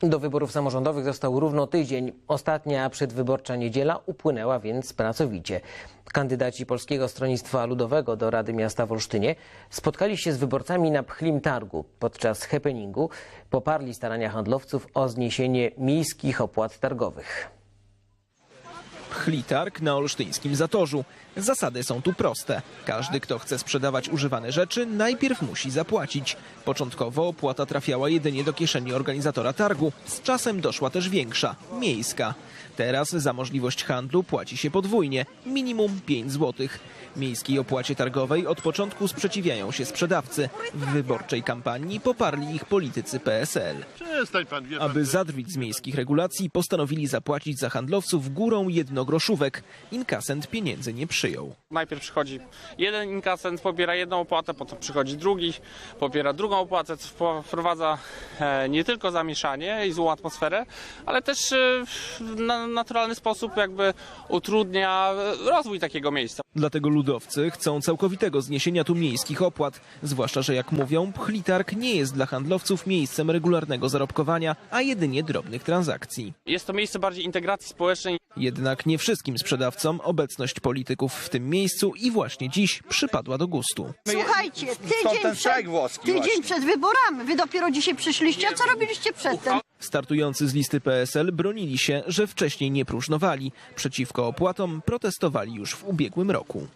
Do wyborów samorządowych został równo tydzień. Ostatnia przedwyborcza niedziela upłynęła więc pracowicie. Kandydaci Polskiego Stronnictwa Ludowego do Rady Miasta w Olsztynie spotkali się z wyborcami na Pchlim Targu. Podczas happeningu poparli starania handlowców o zniesienie miejskich opłat targowych. Chlitarg na olsztyńskim Zatorzu. Zasady są tu proste. Każdy, kto chce sprzedawać używane rzeczy, najpierw musi zapłacić. Początkowo opłata trafiała jedynie do kieszeni organizatora targu. Z czasem doszła też większa, miejska. Teraz za możliwość handlu płaci się podwójnie, minimum 5 zł. Miejskiej opłacie targowej od początku sprzeciwiają się sprzedawcy. W wyborczej kampanii poparli ich politycy PSL. Aby zadrwić z miejskich regulacji, postanowili zapłacić za handlowców górą jednogroszówek. Inkasent pieniędzy nie przyjął. Najpierw przychodzi jeden inkasent, pobiera jedną opłatę, potem przychodzi drugi, pobiera drugą opłatę, co wprowadza e, nie tylko zamieszanie i złą atmosferę, ale też e, w na- naturalny sposób jakby utrudnia e, rozwój takiego miejsca. Dlatego ludowcy chcą całkowitego zniesienia tu miejskich opłat. Zwłaszcza, że jak mówią, Pchlitarg nie jest dla handlowców miejscem regularnego zarobkowania, a jedynie drobnych transakcji. Jest to miejsce bardziej integracji społecznej. Jednak nie wszystkim sprzedawcom obecność polityków w tym miejscu i właśnie dziś przypadła do gustu. Słuchajcie, tydzień, ten przed, tydzień przed wyborami. Wy dopiero dzisiaj przyszliście, a co robiliście przedtem? Startujący z listy PSL bronili się, że wcześniej nie próżnowali. Przeciwko opłatom protestowali już w ubiegłym roku.